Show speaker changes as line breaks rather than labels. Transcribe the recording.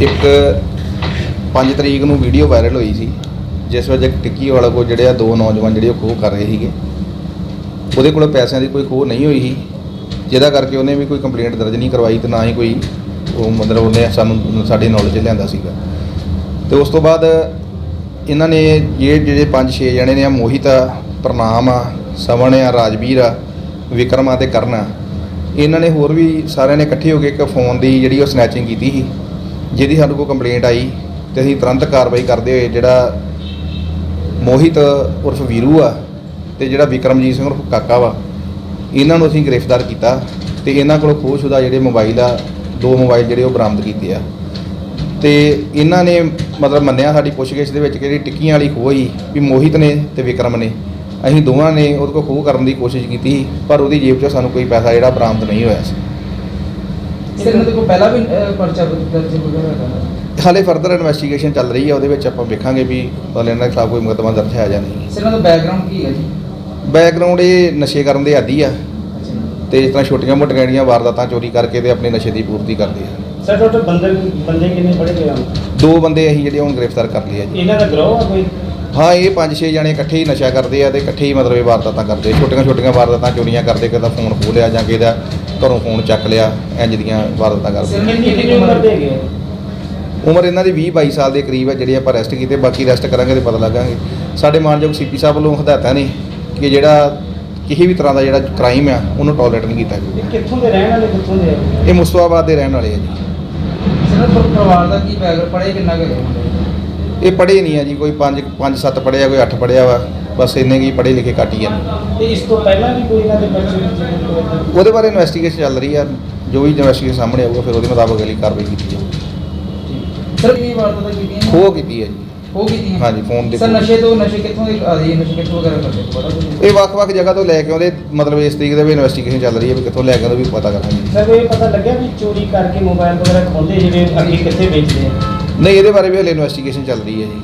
ਇੱਕ 5 ਤਰੀਕ ਨੂੰ ਵੀਡੀਓ ਵਾਇਰਲ ਹੋਈ ਸੀ, ਜਿਸ ਵਿੱਚ ਇੱਕ ਟਿੱਕੀ ਵਾਲਾ ਕੋ ਜਿਹੜੇ ਆ ਦੋ ਨੌਜਵਾਨ ਜਿਹੜੇ ਉਹ ਖੋਹ ਕਰ ਰਹੇ ਸੀਗੇ। ਉਹਦੇ ਕੋਲ ਪੈਸਿਆਂ ਦੀ ਕੋਈ ਖੋਹ ਨਹੀਂ ਹੋਈ ਸੀ। ਜਿਹਦਾ ਕਰਕੇ ਉਹਨੇ ਵੀ ਕੋਈ ਕੰਪਲੇਂਟ ਦਰਜ ਨਹੀਂ ਕਰਵਾਈ ਤੇ ਨਾ ਹੀ ਕੋਈ ਉਹ ਮਤਲਬ ਉਹਨੇ ਸਾਨੂੰ ਸਾਡੇ ਨੌਲੇਜ ਲਿਆਂਦਾ ਸੀਗਾ। ਤੇ ਉਸ ਤੋਂ ਬਾਅਦ ਇਹਨਾਂ ਨੇ ਇਹ ਜਿਹੜੇ 5-6 ਜਣੇ ਨੇ ਆ, ਮੋਹਿਤ ਆ, ਪ੍ਰਣਾਮ ਆ, ਸਵਣ ਆ, ਰਾਜਵੀਰ ਆ, ਵਿਕਰਮ ਆ ਤੇ ਕਰਨ ਆ, ਇਹਨਾਂ ਨੇ ਹੋਰ ਵੀ ਸਾਰਿਆਂ ਨੇ ਇਕੱਠੇ ਹੋ ਕੇ ਇੱਕ ਫੋਨ ਦੀ ਜਿਹੜੀ ਉਹ ਸਨੈਚਿੰਗ ਕੀਤੀ ਸੀ। ਜਿਹਦੀ ਸਾਡੇ ਕੋਲ ਕੰਪਲੇਂਟ ਆਈ ਤੇ ਅਸੀਂ ਤੁਰੰਤ ਕਾਰਵਾਈ ਕਰਦੇ ਹੋਏ ਜਿਹੜਾ ਮੋਹਿਤ ਉਰਫ ਵੀਰੂ ਆ ਤੇ ਜਿਹੜਾ ਵਿਕਰਮਜੀਤ ਸਿੰਘ ਉਰਫ ਕਾਕਾ ਵਾ, ਇਹਨਾਂ ਨੂੰ ਅਸੀਂ ਗ੍ਰਿਫਤਾਰ ਕੀਤਾ ਤੇ ਇਹਨਾਂ ਕੋਲੋਂ ਖੋਹਸ਼ੁਦਾ ਜਿਹੜੇ ਮੋਬਾਈਲ ਆ, ਦੋ ਮੋਬਾਈਲ ਜਿਹੜੇ ਉਹ ਬਰਾਮਦ ਕੀਤੇ ਆ। ਤੇ ਇਹਨਾਂ ਨੇ ਮਤਲਬ ਮੰਨਿਆ ਸਾਡੀ ਪੁੱਛਗਿੱਛ ਦੇ ਵਿੱਚ ਕਿ ਜਿਹੜੀ ਟਿੱਕੀਆਂ ਵਾਲੀ ਖੋਹ ਸੀ ਵੀ ਮੋਹਿਤ ਨੇ ਤੇ ਵਿਕਰਮ ਨੇ। ਅਸੀਂ ਦੋਵਾਂ ਨੇ ਉਹਦੇ ਕੋਲ ਖੋਹ ਕਰਨ ਦੀ ਕੋਸ਼ਿਸ਼ ਕੀਤੀ, ਪਰ ਉਹਦੀ ਜੇਬ 'ਚੋਂ ਸਾਨੂੰ ਕੋਈ ਪੈਸਾ ਜਿਹੜਾ ਬਰਾਮਦ ਨਹੀਂ ਹੋਇਆ। ਸੀ
ਸਰ ਇਹਨਾਂ ਦੇ ਕੋਲ ਪਹਿਲਾਂ ਵੀ ਅਹ, ਪਰਚਾ ਦਰਜ ਵਗੈਰਾ ਹੈਗਾ?
ਹਾਲੇ ਫਰਦਰ ਇਨਵੈਸਟੀਗੇਸ਼ਨ ਚੱਲ ਰਹੀ ਹੈ ਉਹਦੇ ਵਿੱਚ ਆਪਾਂ ਵੇਖਾਂਗੇ ਵੀ ਮਤਲਬ ਇਹਨਾਂ ਦੇ ਖਿਲਾਫ ਕੋਈ ਮੁਕੱਦਮਾ ਦਰਜ ਹੈ ਜਾਂ ਨਹੀਂ।
ਸਰ ਇਹਨਾਂ ਦਾ ਬੈਕਗ੍ਰਾਉਂਡ ਕੀ ਹੈ ਜੀ?
ਬੈਕਗ੍ਰਾਉਂਡ ਇਹ ਨਸ਼ੇ ਕਰਨ ਦੇ ਆਦੀ ਆ। ਤੇ ਇਸ ਤਰ੍ਹਾਂ ਛੋਟੀਆਂ ਮੋਟੀਆਂ ਜਿਹੜੀਆਂ ਵਾਰਦਾਤਾਂ ਚੋਰੀ ਕਰਕੇ ਤੇ ਆਪਣੇ ਨਸ਼ੇ ਦੀ ਪੂਰਤੀ ਕਰਦੇ ਆ।
ਸਰ ਟੋਟਲ ਬੰਦੇ ਬੰਦੇ ਕਿੰਨੇ ਪੜੇ ਹੋਏ ਹਨ
ਦੋ ਬੰਦੇ ਅਸੀਂ ਜਿਹੜੇ ਹੁਣ ਗ੍ਰਿਫਤਾਰ ਕਰ ਲਏ ਆ ਜੀ।
ਇਹਨਾਂ ਦਾ ਗਰੋਹ ਆ ਕੋਈ?
ਹਾਂ ਇਹ ਪੰਜ ਛੇ ਜਣੇ ਇਕੱਠੇ ਹੀ ਨਸ਼ਾ ਕਰਦੇ ਆ ਤੇ ਇਕੱਠੇ ਹੀ ਮਤਲਬ ਇਹ ਵਾਰਦਾਤਾਂ ਕਰਦੇ ਛੋਟੀਆਂ ਛੋਟੀਆਂ ਵਾਰਦਾਤਾਂ ਚੋਰੀਆਂ ਕਰਦੇ ਦਾ ਫੋਨ ਖੋਹ ਲਿਆ ਜਾਂ ਕਿਸੇ ਦਾ ਘਰੋਂ ਫੋਨ ਚੱਕ ਲਿਆ ਇੰਜ ਦੀਆਂ ਵਾਰਦਾਤਾਂ ਕਰਦੇ
ਸਰ,
ਆ।
ਕਿੰਨੀ ਕਿੰਨੀ ਉਮਰ
ਇਹਨਾਂ ਦੀ 20 22 ਸਾਲ ਦੇ ਕਰੀਬ ਹੈ ਜਿਹੜੇ ਆਪਾਂ ਅਰੈਸਟ ਕੀਤੇ ਬਾਕੀ ਅਰੈਸਟ ਕਰਾਂਗੇ ਤੇ ਪਤਾ ਲੱਗਾਂਗੇ। ਸਾਡੇ ਮਾਨਯੋਗ ਸੀਪੀ ਸਾਹਿਬ ਵੱਲੋਂ ਹਦਾਇਤਾਂ ਨੇ ਕਿ ਜਿਹੜਾ ਕਿਸੇ ਵੀ ਤਰ੍ਹਾਂ ਦਾ ਜਿਹੜਾ ਕ੍ਰਾਈਮ ਆ ਉਹਨੂੰ ਟੋਲਰੇਟ ਨਹੀਂ ਕੀਤਾ ਜਾਊਗਾ
ਇਹ ਕਿੱਥੋਂ ਦੇ ਰਹਿਣ ਵਾਲੇ ਕਿੱਥੋਂ ਦੇ ਆ?
ਇਹ ਮੁਸਤਫਾਬਾਦ ਦੇ ਰਹਿਣ ਵਾਲੇ ਆ ਜੀ।
ਸਰ ਇਹਨਾਂ ਦਾ ਪਰਿਵਾਰ ਦਾ ਕੀ ਬੈਕਗ੍ਰਾਉਂਡ ਪੜ੍ਹੇ ਕਿੰਨਾ ਕੁ
ਇਹ ਪੜ੍ਹੇ ਨਹੀਂ ਆ ਜੀ ਕੋਈ 5 5 7 ਪੜ੍ਹਿਆ ਕੋਈ 8 ਪੜ੍ਹਿਆ ਵਾ ਬਸ ਇੰਨੇ ਕੀ ਪੜ੍ਹੇ ਲਿਖੇ ਘੱਟ ਹੀ ਆ।
ਤੇ ਇਸ ਤੋਂ ਪਹਿਲਾਂ ਵੀ ਕੋਈ ਇਹਨਾਂ ਦੇ ਬੱਚੇ
ਉਹਦੇ ਬਾਰੇ ਇਨਵੈਸਟੀਗੇਸ਼ਨ ਚੱਲ ਰਹੀ ਆ ਜੋ ਵੀ ਇਨਵੈਸਟੀਗੇਸ਼ਨ ਸਾਹਮਣੇ ਆਊਗਾ ਫਿਰ ਉਹਦੇ ਮੁਤਾਬਕ ਅਗਲੀ ਕਾਰਵਾਈ ਕੀਤੀ ਜਾਊਗੀ
ਸਰ ਕੀ ਵਾਰਦਾਤਾਂ ਕੀਤੀਆਂ ਨੇ?
ਖੋਹ ਕੀਤੀ ਹੈ ਜੀ।
ਉਹ ਕੀਤੀਆਂ
ਹਾਂਜੀ, ਫੋਨ ਦੇ
ਸਰ। ਨਸ਼ੇ ਤੋਂ ਨਸ਼ੇ ਕਿੱਥੋਂ ਦੇ ਆ ਰਹੀ ਹੈ ਨਸ਼ੇ ਕਿੱਥੋਂ ਵਗੈਰਾ ਕਰਦੇ ਪਤਾ ਕੁਝ
ਇਹ ਵੱਖ-ਵੱਖ ਜਗ੍ਹਾ ਤੋਂ ਲੈ ਕੇ ਆਉਂਦੇ ਮਤਲਬ ਇਸ ਤਰੀਕੇ ਦੇ ਵੀ ਇਨਵੈਸਟੀਗੇਸ਼ਨ ਚੱਲ ਰਹੀ ਹੈ ਵੀ ਕਿੱਥੋਂ ਲੈ ਕੇ ਆਉਂਦੇ ਵੀ ਪਤਾ ਕਰਾਂਗੇ।
ਸਰ ਇਹ ਪਤਾ ਲੱਗਿਆ ਵੀ ਚੋਰੀ ਕਰਕੇ ਮੋਬਾਈਲ ਵਗੈਰਾ ਖੋਲਦੇ ਜਿਹੜੇ ਅੱਗੇ ਕਿੱਥੇ ਵੇਚਦੇ ਆ?
ਨਹੀਂ ਇਹਦੇ ਬਾਰੇ ਵੀ ਹਲੇ ਇਨਵੈਸਟੀਗੇਸ਼ਨ ਚੱਲ ਰਹੀ ਹੈ ਜੀ।